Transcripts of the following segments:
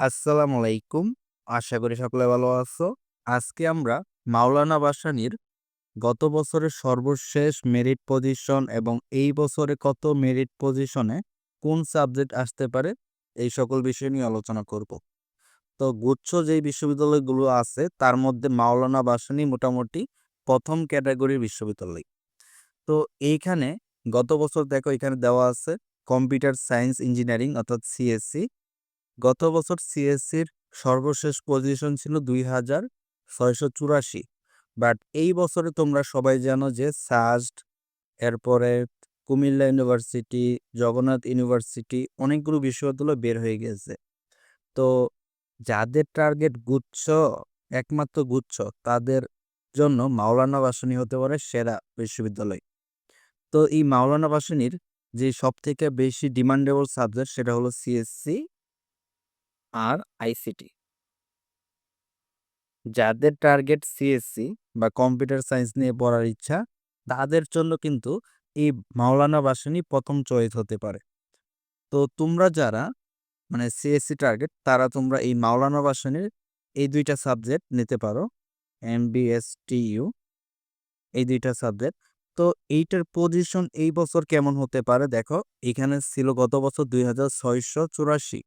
আসসালামু আলাইকুম। আশা করি সকলে ভালো আছো। আজকে আমরা মাওলানা ভাসানীর গত বছরের সর্বশেষ মেরিট পজিশন এবং এই বছরে কত মেরিট পজিশনে কোন সাবজেক্ট আসতে পারে, এই সকল বিষয় নিয়ে আলোচনা করব। তো গুচ্ছ যেই বিশ্ববিদ্যালয়গুলো আছে, তার মধ্যে মাওলানা ভাসানী মোটামুটি প্রথম ক্যাটাগরির বিশ্ববিদ্যালয়। তো এইখানে গত বছর দেখো এখানে দেওয়া আছে কম্পিউটার সায়েন্স ইঞ্জিনিয়ারিং অর্থাৎ সিএসসি গত বছর সিএসসির সর্বশেষ পজিশন ছিল দুই হাজার ছয়শো চুরাশি। বাট এই বছরে তোমরা সবাই জানো যে সাস্ট এরপরে কুমিল্লা ইউনিভার্সিটি, জগন্নাথ ইউনিভার্সিটি অনেকগুলো বিশ্ববিদ্যালয় বের হয়ে গেছে। তো যাদের টার্গেট গুচ্ছ, একমাত্র গুচ্ছ, তাদের জন্য মাওলানা ভাসানী হতে পারে সেরা বিশ্ববিদ্যালয়। তো এই মাওলানা ভাসানীর যে সব থেকে বেশি ডিমান্ডেবল সাবজেক্ট সেটা হলো সিএসসি আর আইসিটি। যাদের টার্গেট সিএসসি বা কম্পিউটার সায়েন্স নিয়ে পড়ার ইচ্ছা, তাদের জন্য কিন্তু এই মাওলানা ভাসানী প্রথম চয়েস হতে পারে। তো তোমরা যারা মানে সিএসসি টার্গেট, তারা তোমরা এই মাওলানা ভাসানীর এই দুইটা সাবজেক্ট নিতে পারো, এম ইউ, এই দুইটা সাবজেক্ট। তো এইটার পজিশন এই বছর কেমন হতে পারে? দেখো, এখানে ছিল গত বছর দুই হাজার ছয়শো চুরাশি।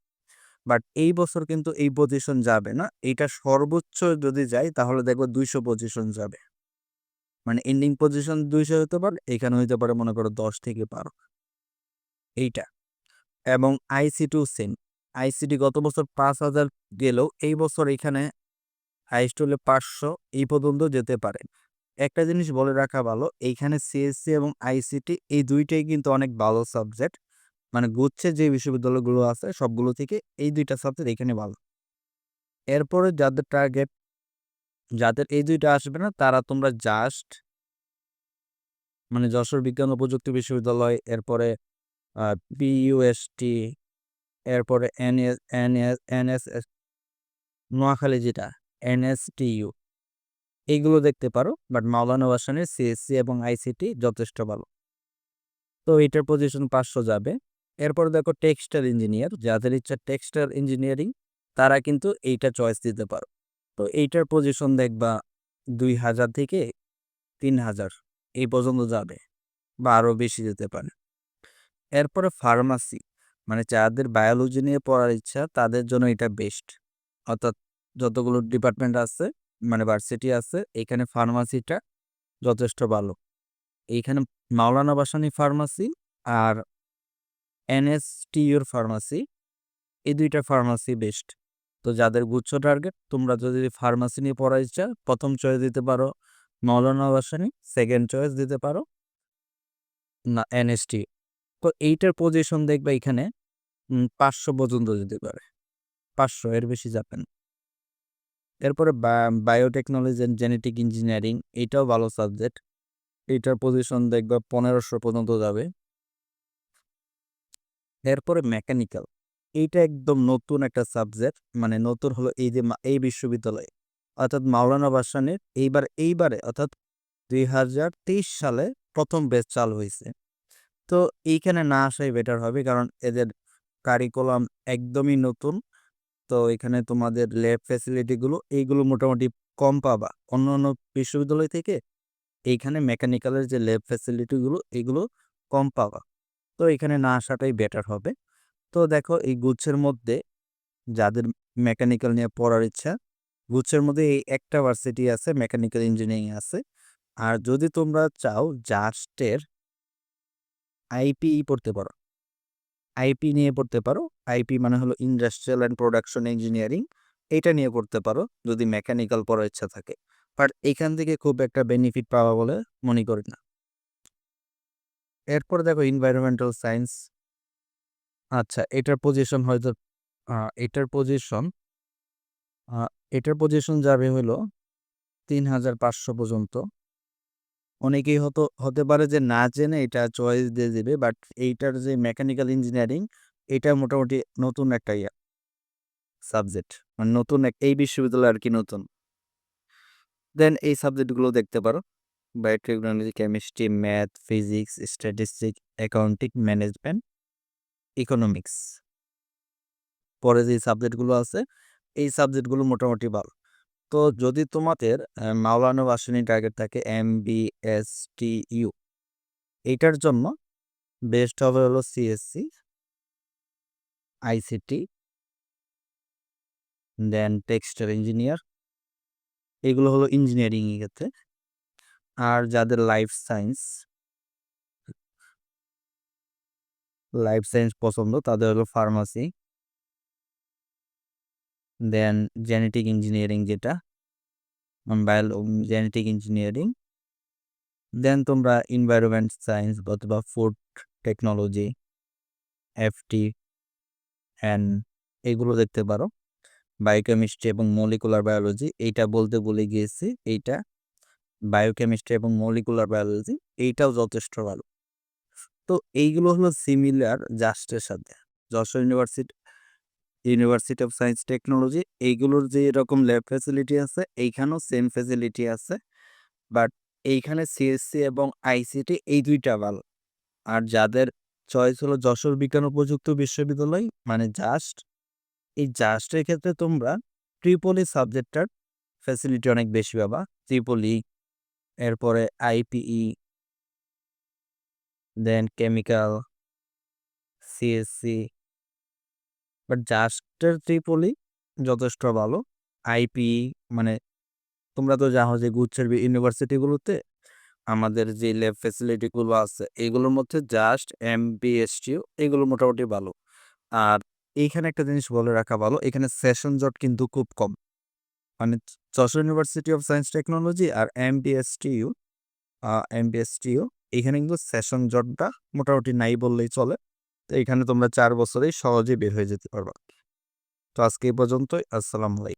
বাট এই বছর কিন্তু এই পজিশন যাবে না। এইটা সর্বোচ্চ যদি যায় তাহলে দেখব দুইশো পজিশন যাবে। মানে এন্ডিং পজিশন দুইশো হতে পারে, এখানে হইতে পারে মনে করো দশ থেকে বারো। এইটা। এবং আইসি টু সেম আইসিটি গত বছর পাঁচ হাজার গেলেও এই বছর এখানে হাইস্ট হলে পাঁচশো, এই পর্যন্ত যেতে পারে। একটা জিনিস বলে রাখা ভালো, এইখানে সিএসসি এবং আইসিটি এই দুইটাই কিন্তু অনেক ভালো সাবজেক্ট মানে গুচ্ছে যে বিশ্ববিদ্যালয়গুলো আছে, সবগুলো থেকে এই দুইটা সাবজেক্ট এখানে ভালো। এরপরে যাদের টার্গেট যাদের এই দুইটা আসবে না, তারা তোমরা জাস্ট মানে যশোর বিজ্ঞান ও প্রযুক্তি বিশ্ববিদ্যালয়, এরপরে পিইউএসটি এরপরে এনএস এনএস এনএসএস নোয়াখালী যেটা এনএসটিইউ এইগুলো দেখতে পারো বাট মাওলানা ভাসানের সিএসসি এবং আইসিটি যথেষ্ট ভালো। তো এটার পজিশন পাঁচশো যাবে। এরপর দেখো টেক্সটাইল ইঞ্জিনিয়ার যাদের ইচ্ছা টেক্সটাইল ইঞ্জিনিয়ারিং তারা কিন্তু এইটা চয়েস দিতে পারো। তো এইটার পজিশন দেখবা দুই হাজার থেকে তিন হাজার এই পর্যন্ত যাবে বা আরও বেশি যেতে পারে। এরপরে ফার্মাসি মানে যাদের বায়োলজি নিয়ে পড়ার ইচ্ছা, তাদের জন্য এটা বেস্ট অর্থাৎ যতগুলো ডিপার্টমেন্ট আছে মানে ভার্সিটি আছে, এখানে ফার্মাসিটা যথেষ্ট ভালো। এইখানে মাওলানা বাসানি ফার্মাসি আর এনএসটিউর ফার্মাসি, এই দুইটা ফার্মাসি বেস্ট। তো যাদের গুচ্ছ টার্গেট তোমরা যদি ফার্মাসি নিয়ে পড়াই চাও প্রথম চয়েস দিতে পারো মৌলানা বাসানি সেকেন্ড চয়েস দিতে পারো না, এনএসটি। তো এইটার পজিশন দেখবে এখানে পাঁচশো পর্যন্ত যেতে পারে। পাঁচশো, এর বেশি যাবেন এরপরে বায়োটেকনোলজি অ্যান্ড জেনেটিক ইঞ্জিনিয়ারিং এটাও ভালো সাবজেক্ট এইটার পজিশন দেখবে পনেরোশো পর্যন্ত যাবে। এরপরে মেকানিক্যাল। এইটা একদম নতুন একটা সাবজেক্ট মানে নতুন হলো এই যে এই বিশ্ববিদ্যালয়ে। অর্থাৎ মাওলানা বাসানের এইবার, এইবারে, অর্থাৎ দুই হাজার তেইশ সালে প্রথম বেচ চালু হয়েছে। তো এইখানে না আসাই বেটার হবে, কারণ এদের কারিকুলাম একদমই নতুন। তো এখানে তোমাদের ল্যাব ফ্যাসিলিটিগুলো এইগুলো মোটামুটি কম পাবা। অন্য অন্য বিশ্ববিদ্যালয় থেকে এইখানে মেকানিক্যালের যে ল্যাব ফ্যাসিলিটিগুলো এগুলো কম পাবা। তো এখানে না আসাটাই বেটার হবে। তো দেখো এই গুচ্ছের মধ্যে যাদের মেকানিক্যাল নিয়ে পড়ার ইচ্ছা, গুচ্ছের মধ্যে এই একটা ভার্সিটি আছে মেকানিক্যাল ইঞ্জিনিয়ারিং আছে। আর যদি তোমরা চাও জাস্টের আইপিই পড়তে পারো। আইপি নিয়ে পড়তে পারো। আইপি মানে হলো ইন্ডাস্ট্রিয়াল অ্যান্ড প্রোডাকশন ইঞ্জিনিয়ারিং এটা নিয়ে পড়তে পারো যদি মেকানিক্যাল পড়ার ইচ্ছা থাকে। বাট এখান থেকে খুব একটা বেনিফিট পাওয়া বলে মনে করি না। এরপরে দেখো এনভায়রনমেন্টাল সায়েন্স আচ্ছা এটার পজিশন হয়তো এটার পজিশন এটার পজিশন যাবে হলো তিন হাজার পাঁচশো পর্যন্ত। অনেকেই হতো, হতে পারে যে না জেনে এটা চয়েস দিয়ে দেবে বাট এইটার যে মেকানিক্যাল ইঞ্জিনিয়ারিং এটা মোটামুটি নতুন একটা ইয়া সাবজেক্ট মানে নতুন এক, এই বিশ্ববিদ্যালয় আর কি নতুন। দেন এই সাবজেক্টগুলো দেখতে পারো। Biotechnology chemistry math physics statistic accounting management economics পরে যে সাবজেক্টগুলো আছে, এই সাবজেক্টগুলো মোটামুটি ভালো। তো যদি তোমাদের মাওলানা ভাসানী টার্গেট থাকে M B S T U এইটার জন্য বেস্ট হবে হলো CSC ICT then textile engineer এগুলো হলো ইঞ্জিনিয়ারিং ক্ষেত্রে। আর যাদের লাইফ সায়েন্স লাইফ সায়েন্স পছন্দ, তাদের হলো ফার্মাসি দেন জেনেটিক ইঞ্জিনিয়ারিং যেটা বায়োলো জেনেটিক ইঞ্জিনিয়ারিং দেন তোমরা এনভায়রনমেন্ট সায়েন্স অথবা ফুড টেকনোলজি এফটি অ্যান্ড এগুলো দেখতে পারো। বায়োকেমিস্ট্রি এবং মলিকুলার বায়োলজি এইটা বলতে বলে গিয়েছি, এইটা বায়োকেমিস্ট্রি এবং মলিকুলার বায়োলজি এইটাও যথেষ্ট ভালো। তো এইগুলো হলো সিমিলার জাস্টের সাথে। Jessore university university of science technology এইগুলোর যে এরকম ল্যাব ফ্যাসিলিটি আছে, এইখানেও সেম ফ্যাসিলিটি আছে। বাট এইখানে সিএসসি এবং আইসিটি এই দুইটা ভালো। আর যাদের চয়েস হলো যশোর বিজ্ঞান ও প্রযুক্তি বিশ্ববিদ্যালয় মানে জাস্ট এই জাস্টের ক্ষেত্রে তোমরা ট্রিপলি সাবজেক্টটার ফ্যাসিলিটি অনেক বেশি পাবা। ট্রিপলি এরপরে IPE then chemical CSC but জাস্টের triple E যথেষ্ট ভালো। আইপিই মানে তোমরা তো জানো যে গুচ্ছের ইউনিভার্সিটিগুলোতে আমাদের যে ল্যাব ফ্যাসিলিটিগুলো আছে, এগুলোর মধ্যে জাস্ট এম বিএসটিও এগুলো মোটামুটি ভালো। আর এইখানে একটা জিনিস বলে রাখা ভালো, এখানে সেশন জট কিন্তু খুব কম। মানে Jessore university of science technology R M BSTU M BSTU এখানে কিন্তু সেশন জটটা মোটামুটি নাই বললেই চলে। তো এখানে তোমরা চার বছরেই সহজে বের হয়ে যেতে পারবা। তো আজকে এই পর্যন্তই। আসসালামু আলাইকুম।